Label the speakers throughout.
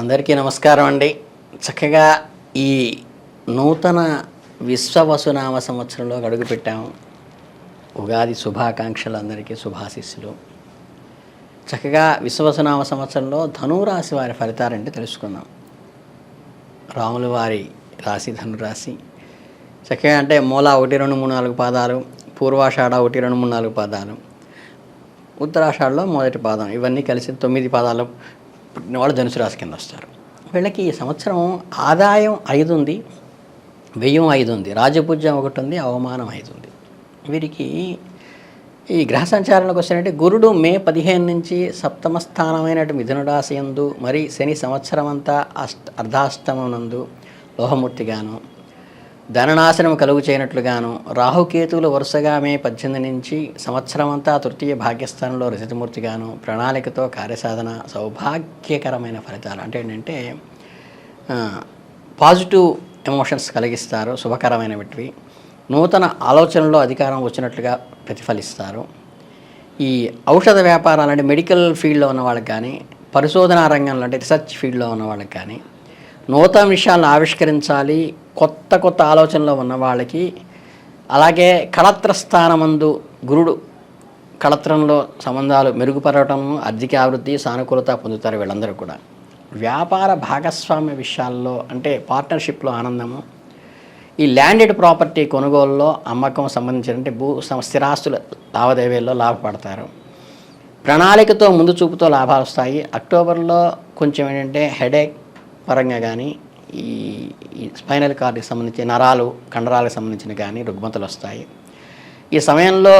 Speaker 1: అందరికీ నమస్కారం అండి. చక్కగా ఈ నూతన విశ్వవసునామ సంవత్సరంలో అడుగుపెట్టాము ఉగాది శుభాకాంక్షలు అందరికీ శుభాశీస్సులు. చక్కగా విశ్వవసునామ సంవత్సరంలో ధనురాశి వారి ఫలితాలంటే తెలుసుకుందాం. రాముల వారి రాశి ధనురాశి. చక్కగా అంటే మూల ఒకటి రెండు మూడు నాలుగు పాదాలు పూర్వాషాఢ ఒకటి రెండు మూడు నాలుగు పాదాలు ఉత్తరాషాఢలో మొదటి పాదం. ఇవన్నీ కలిసి తొమ్మిది పాదాలు పుట్టిన వాళ్ళు ధనుసు రాశి కింద వస్తారు. వీళ్ళకి ఈ సంవత్సరం ఆదాయం ఐదు ఉంది వ్యయం ఐదు ఉంది రాజపూజ్యం ఒకటి ఉంది అవమానం ఐదు ఉంది. వీరికి ఈ గ్రహ సంచారంలోకి వచ్చినట్టే గురుడు మే పదిహేను నుంచి సప్తమ స్థానమైనటు మిథునరాశి ఎందు యందు మరి శని సంవత్సరం అంతా అష్ట అర్ధాష్టమనందు లోహమూర్తిగాను ధననాశనం కలుగు చేయనట్లుగాను రాహుకేతువులు వరుసగా మే పద్దెనిమిది నుంచి సంవత్సరం అంతా తృతీయ భాగ్యస్థానంలో రజతమూర్తిగాను ప్రణాళికతో కార్యసాధన సౌభాగ్యకరమైన ఫలితాలు. అంటే ఏంటంటే పాజిటివ్ ఎమోషన్స్ కలిగిస్తారు శుభకరమైనవి నూతన ఆలోచనలో అధికారం వచ్చినట్లుగా ప్రతిఫలిస్తారు. ఈ ఔషధ వ్యాపారాలు అంటే మెడికల్ ఫీల్డ్లో ఉన్న వాళ్ళకి కానీ పరిశోధనా రంగంలో అంటే రీసెర్చ్ ఫీల్డ్లో ఉన్న వాళ్ళకి కానీ నూతన విషయాలను ఆవిష్కరించాలి కొత్త కొత్త ఆలోచనలో ఉన్న వాళ్ళకి. అలాగే కళత్ర స్థానమందు గురుడు కళత్రంలో సంబంధాలు మెరుగుపరవటం ఆర్థికాభివృద్ధి సానుకూలత పొందుతారు వీళ్ళందరూ కూడా. వ్యాపార భాగస్వామ్య విషయాల్లో అంటే పార్ట్నర్షిప్లో ఆనందము. ఈ ల్యాండెడ్ ప్రాపర్టీ కొనుగోలులో అమ్మకం సంబంధించిన అంటే భూ స్థిరాస్తుల లావాదేవీల్లో లాభపడతారు. ప్రణాళికతో ముందు చూపుతో లాభాలు వస్తాయి అక్టోబర్లో కొంచెం ఏంటంటే హెడేక్ పరంగా కానీ ఈ స్పైనల్ కార్డ్కి సంబంధించి నరాలు కండరాలకు సంబంధించిన కానీ రుగ్మతలు వస్తాయి. ఈ సమయంలో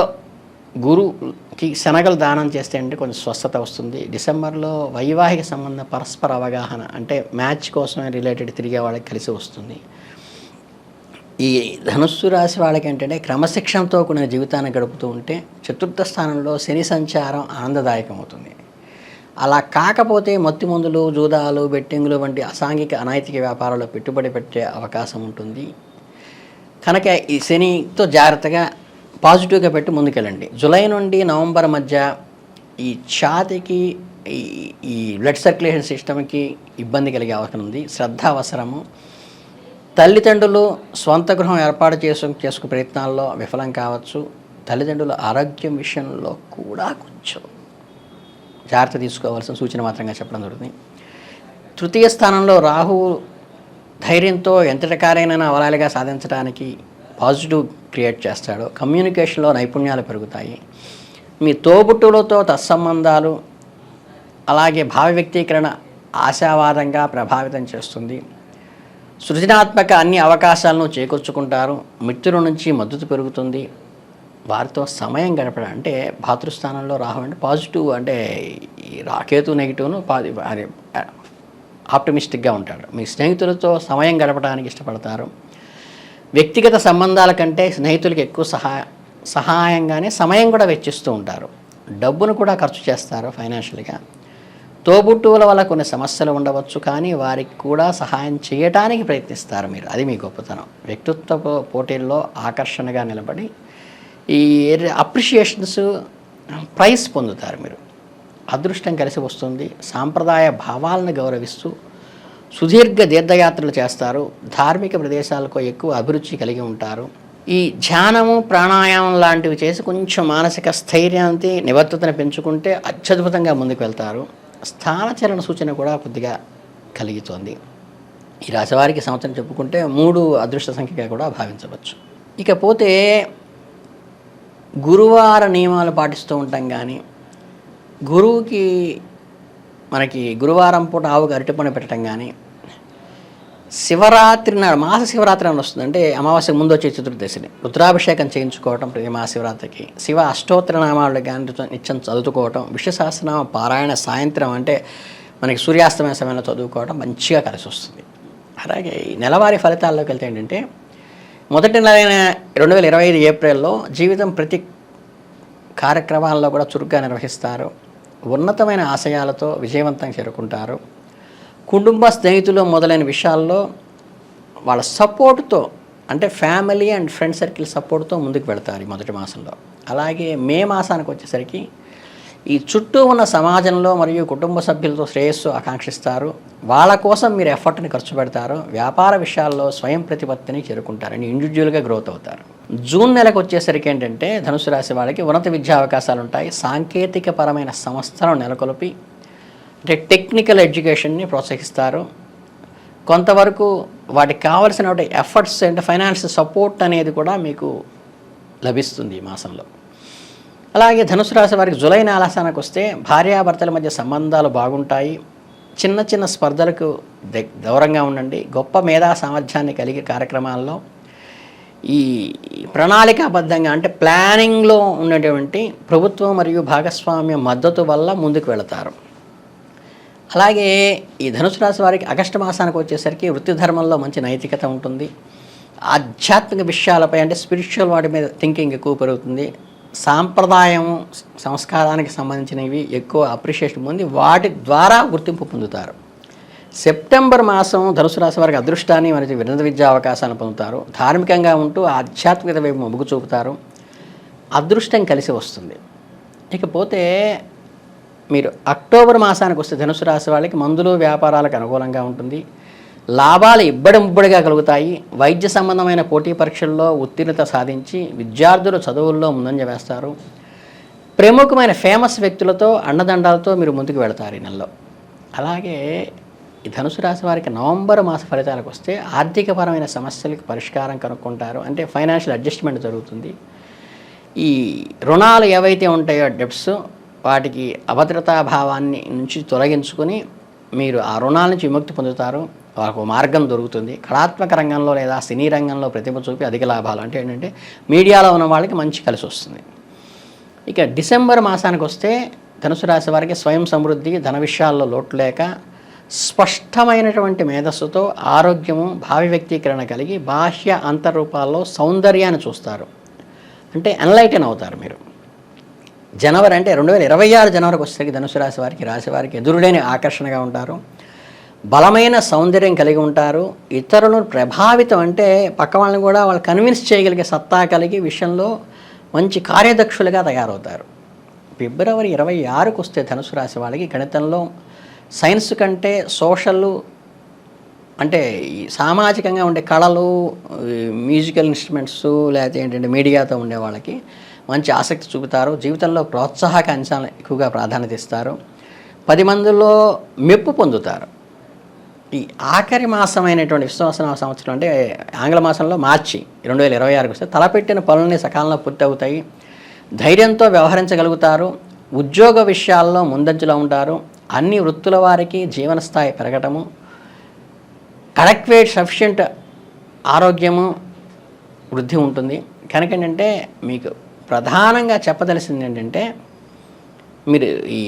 Speaker 1: గురుకి శనగలు దానం చేస్తే అంటే కొంచెం స్వస్థత వస్తుంది. డిసెంబర్లో వైవాహిక సంబంధ పరస్పర అవగాహన అంటే మ్యాచ్ కోసమే రిలేటెడ్ తిరిగే వాళ్ళకి కలిసి వస్తుంది. ఈ ధనుస్సు రాశి వాళ్ళకి ఏంటంటే క్రమశిక్షణతో కూడిన జీవితాన్ని గడుపుతూ ఉంటే చతుర్థ స్థానంలో శని సంచారం ఆనందదాయకం అవుతుంది అలా కాకపోతే మత్తి మందులు జూదాలు బెట్టింగులు వంటి అసాంఘిక అనైతిక వ్యాపారాల్లో పెట్టుబడి పెట్టే అవకాశం ఉంటుంది. కనుక ఈ శనితో జాగ్రత్తగా పాజిటివ్గా పెట్టి ముందుకెళ్ళండి. జూలై నుండి నవంబర్ మధ్య ఈ ఛాతికి ఈ ఈ బ్లడ్ సర్క్యులేషన్ సిస్టమ్కి ఇబ్బంది కలిగే అవసరం ఉంది. శ్రద్ధ అవసరము. తల్లిదండ్రులు స్వంత గృహం ఏర్పాటు చేసు చేసుకు ప్రయత్నాల్లో విఫలం కావచ్చు. తల్లిదండ్రుల ఆరోగ్యం విషయంలో కూడా కొంచెం జాగ్రత్త తీసుకోవాల్సిన సూచన మాత్రంగా చెప్పడం జరుగుతుంది. తృతీయ స్థానంలో రాహు ధైర్యంతో ఎంతటికారైనా కార్యనైనా అవలాలిగా సాధించడానికి పాజిటివ్ క్రియేట్ చేస్తాడు. కమ్యూనికేషన్లో నైపుణ్యాలు పెరుగుతాయి. మీ తోబుట్టులతో తత్సంబంధాలు అలాగే భావ వ్యక్తీకరణ ఆశావాదంగా ప్రభావితం చేస్తుంది. సృజనాత్మక అన్ని అవకాశాలను చేకూర్చుకుంటారు. మిత్రుల నుంచి మద్దతు పెరుగుతుంది. వారితో సమయం గడపడం అంటే భాతృస్థానంలో రాహు అంటే పాజిటివ్ అంటే ఈ రాకేతు నెగిటివ్ను పాది అదే ఆప్టమిస్టిక్గా ఉంటాడు. మీ స్నేహితులతో సమయం గడపడానికి ఇష్టపడతారు. వ్యక్తిగత సంబంధాల కంటే స్నేహితులకి ఎక్కువ సహాయ సహాయంగానే సమయం కూడా వెచ్చిస్తూ ఉంటారు. డబ్బును కూడా ఖర్చు చేస్తారు ఫైనాన్షియల్గా. తోబుట్టువుల వల్ల కొన్ని సమస్యలు ఉండవచ్చు కానీ వారికి కూడా సహాయం చేయటానికి ప్రయత్నిస్తారు మీరు. అది మీ గొప్పతనం. వ్యక్తిత్వ పో- పోటీల్లో ఆకర్షణగా నిలబడి ఈ అప్రిషియేషన్స్ ప్రైజ్ పొందుతారు మీరు. అదృష్టం కలిసి వస్తుంది. సాంప్రదాయ భావాలను గౌరవిస్తూ సుదీర్ఘ తీర్థయాత్రలు చేస్తారు. ధార్మిక ప్రదేశాలకు ఎక్కువ అభిరుచి కలిగి ఉంటారు. ఈ ధ్యానము ప్రాణాయామం లాంటివి చేసి కొంచెం మానసిక స్థైర్యాన్ని నిబద్ధతను పెంచుకుంటే అత్యద్భుతంగా ముందుకు వెళ్తారు. స్థానచరణ సూచన కూడా కొద్దిగా కలుగుతోంది. ఈ రాశివారికి సంవత్సరం చెప్పుకుంటే మూడు అదృష్ట సంఖ్యగా కూడా భావించవచ్చు. ఇకపోతే గురువార నియమాలు పాటిస్తూ ఉంటాం కానీ గురువుకి మనకి గురువారం పూట ఆవుకి అరటిపండు పెట్టడం కానీ శివరాత్రి నాడు మాస శివరాత్రి అని వస్తుంది. అంటే అమావాస్య ముందు వచ్చే చతుర్దశిని. రుద్రాభిషేకం చేయించుకోవటం ప్రతి మహాశివరాత్రికి శివ అష్టోత్తర నామాలు కానీ నిత్యం చదువుకోవటం విశ్వసహస్రనామ పారాయణ సాయంత్రం అంటే మనకి సూర్యాస్తమయ సమయంలో చదువుకోవడం మంచిగా కలిసి వస్తుంది. అలాగే ఈ నెలవారీ ఫలితాల్లోకి వెళ్తే ఏంటంటే మొదటి నెలైన రెండు వేల ఇరవై ఐదు ఏప్రిల్లో జీవితం ప్రతి కార్యక్రమాల్లో కూడా చురుగ్గా నిర్వహిస్తారు. ఉన్నతమైన ఆశయాలతో విజయవంతంగా చేరుకుంటారు. కుటుంబ స్నేహితులు మొదలైన విషయాల్లో వాళ్ళ సపోర్ట్తో అంటే ఫ్యామిలీ అండ్ ఫ్రెండ్ సర్కిల్ సపోర్ట్తో ముందుకు వెళ్తారు ఈ మొదటి మాసంలో. అలాగే మే మాసానికి వచ్చేసరికి ఈ చుట్టూ ఉన్న సమాజంలో మరియు కుటుంబ సభ్యులతో శ్రేయస్సు ఆకాంక్షిస్తారు. వాళ్ళ కోసం మీరు ఎఫర్ట్ని ఖర్చు పెడతారు. వ్యాపార విషయాల్లో స్వయం ప్రతిపత్తిని చేరుకుంటారని ఇండివిజువల్గా గ్రోత్ అవుతారు. జూన్ నెలకు వచ్చేసరికి ఏంటంటే ధనుసు రాశి వాళ్ళకి ఉన్నత విద్యా అవకాశాలు ఉంటాయి. సాంకేతిక పరమైన సంస్థలను నెలకొల్పి అంటే టెక్నికల్ ఎడ్యుకేషన్ని ప్రోత్సహిస్తారు. కొంతవరకు వాటికి కావలసిన ఎఫర్ట్స్ అంటే ఫైనాన్స్ సపోర్ట్ అనేది కూడా మీకు లభిస్తుంది ఈ మాసంలో. అలాగే ధనుసు రాశి వారికి జులై నాలాసానికి వస్తే భార్యాభర్తల మధ్య సంబంధాలు బాగుంటాయి. చిన్న చిన్న స్పర్ధలకు దూరంగా ఉండండి. గొప్ప మేధా సామర్థ్యాన్ని కలిగే కార్యక్రమాల్లో ఈ ప్రణాళికాబద్ధంగా అంటే ప్లానింగ్లో ఉన్నటువంటి ప్రభుత్వం మరియు భాగస్వామ్య మద్దతు వల్ల ముందుకు వెళతారు. అలాగే ఈ ధనుసు రాశి వారికి ఆగస్టు మాసానికి వచ్చేసరికి వృత్తి ధర్మంలో మంచి నైతికత ఉంటుంది. ఆధ్యాత్మిక విషయాలపై అంటే స్పిరిచువల్ వాటి మీద థింకింగ్ ఎక్కువ పెరుగుతుంది. సాంప్రదాయం సంస్కారానికి సంబంధించినవి ఎక్కువ అప్రిషియేషన్ పొంది వాటి ద్వారా గుర్తింపు పొందుతారు. సెప్టెంబర్ మాసం ధనుసు రాశి వారికి అదృష్టాన్ని మరియు వినోద విద్యా అవకాశాలను పొందుతారు. ధార్మికంగా ఉంటూ ఆధ్యాత్మికత వైపు మొగ్గు చూపుతారు. అదృష్టం కలిసి వస్తుంది. ఇకపోతే మీరు అక్టోబర్ మాసానికి వస్తే ధనుసు రాశి వాళ్ళకి మందులు వ్యాపారాలకు అనుకూలంగా ఉంటుంది. లాభాలు ఇబ్బడి ముబ్బడిగా కలుగుతాయి. వైద్య సంబంధమైన పోటీ పరీక్షల్లో ఉత్తీర్ణత సాధించి విద్యార్థులు చదువుల్లో ముందంజ వేస్తారు. ప్రముఖమైన ఫేమస్ వ్యక్తులతో అండదండాలతో మీరు ముందుకు వెళతారు ఈ నెలలో. అలాగే ఈ ధనుసు రాశి వారికి నవంబర్ మాస ఫలితాలకు వస్తే ఆర్థికపరమైన సమస్యలకు పరిష్కారం కనుక్కుంటారు. అంటే ఫైనాన్షియల్ అడ్జస్ట్మెంట్ జరుగుతుంది. ఈ రుణాలు ఏవైతే ఉంటాయో డెప్స్ వాటికి అభద్రతా భావాన్ని నుంచి తొలగించుకొని మీరు ఆ రుణాల నుంచి విముక్తి పొందుతారు. వాళ్ళకు మార్గం దొరుకుతుంది. కళాత్మక రంగంలో లేదా సినీ రంగంలో ప్రతిభ చూపి అధిక లాభాలు. అంటే ఏంటంటే మీడియాలో ఉన్న వాళ్ళకి మంచి కలిసి వస్తుంది. ఇక డిసెంబర్ మాసానికి వస్తే ధనుసు రాశి వారికి స్వయం సమృద్ధి ధన విషయాల్లో లోటు లేక స్పష్టమైనటువంటి మేధస్సుతో ఆరోగ్యము భావి వ్యక్తీకరణ కలిగి బాహ్య అంతరూపాల్లో సౌందర్యాన్ని చూస్తారు. అంటే ఎన్లైటన్ అవుతారు మీరు. జనవరి అంటే రెండు వేల ఇరవై ఆరు జనవరికి వచ్చేసరికి ధనుసు రాశి వారికి రాశి వారికి ఎదురులేని ఆకర్షణగా ఉంటారు. బలమైన సౌందర్యం కలిగి ఉంటారు. ఇతరులను ప్రభావితం అంటే పక్క వాళ్ళని కూడా వాళ్ళు కన్విన్స్ చేయగలిగే సత్తా కలిగి విషయంలో మంచి కార్యదక్షులుగా తయారవుతారు. ఫిబ్రవరి ఇరవై ఆరుకు వస్తే ధనుసు రాశి వాళ్ళకి గణితంలో సైన్స్ కంటే సోషల్ అంటే ఈ సామాజికంగా ఉండే కళలు మ్యూజికల్ ఇన్స్ట్రుమెంట్స్ లేకపోతే ఏంటంటే మీడియాతో ఉండే వాళ్ళకి మంచి ఆసక్తి చూపుతారు. జీవితంలో ప్రోత్సాహక అంశాలను ఎక్కువగా ప్రాధాన్యత ఇస్తారు. పది మందిలో మెప్పు పొందుతారు. ఈ ఆఖరి మాసమైనటువంటి విశ్వాసనామ సంవత్సరం అంటే ఆంగ్ల మాసంలో మార్చి రెండు వేల ఇరవై ఆరుకు వస్తే తలపెట్టిన పనులని సకాలంలో పూర్తి అవుతాయి ధైర్యంతో వ్యవహరించగలుగుతారు. ఉద్యోగ విషయాల్లో ముందంజలో ఉంటారు. అన్ని వృత్తుల వారికి జీవన స్థాయి పెరగటము. అడక్వేట్ సఫిషియంట్ ఆరోగ్యము వృద్ధి ఉంటుంది. కనుక ఏంటంటే మీకు ప్రధానంగా చెప్పదలసింది ఏంటంటే మీరు ఈ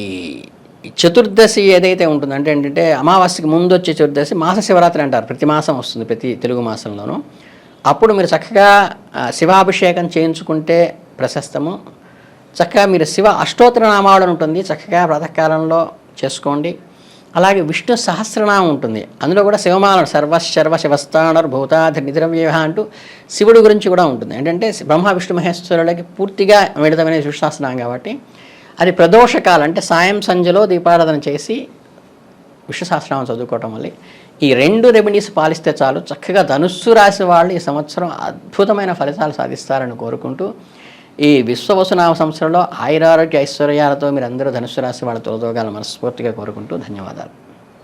Speaker 1: చతుర్దశి ఏదైతే ఉంటుందో అంటే ఏంటంటే అమావాస్యకి ముందు వచ్చే చతుర్దశి మాస శివరాత్రి అంటారు. ప్రతి మాసం వస్తుంది ప్రతి తెలుగు మాసంలోనూ. అప్పుడు మీరు చక్కగా శివాభిషేకం చేయించుకుంటే ప్రశస్తము. చక్కగా మీరు శివ అష్టోత్తర నామావళి ఉంటుంది చక్కగా ప్రాతకాలంలో చేసుకోండి. అలాగే విష్ణు సహస్రనామం ఉంటుంది. అందులో కూడా శివమాల సర్వశర్వ శివస్థానర్ భూతాధి నిద్రవ్య అంటూ శివుడి గురించి కూడా ఉంటుంది. ఏంటంటే బ్రహ్మ విష్ణు మహేశ్వరులకి పూర్తిగా మిళితమైన విశ్వాసనామం కాబట్టి అది ప్రదోషకాలం అంటే సాయం సంధ్యలో దీపారాధన చేసి విష్ణు చదువుకోవటం వల్ల ఈ రెండు రెమెడీస్ పాలిస్తే చాలు. చక్కగా ధనుస్సు రాశి వాళ్ళు ఈ సంవత్సరం అద్భుతమైన ఫలితాలు సాధిస్తారని కోరుకుంటూ ఈ విశ్వవసునామ సంవత్సరంలో ఆయురారోగ్య ఐశ్వర్యాలతో మీరు అందరూ ధనుస్సు రాశి వాళ్ళ తొలదోగాలని మనస్ఫూర్తిగా కోరుకుంటూ ధన్యవాదాలు.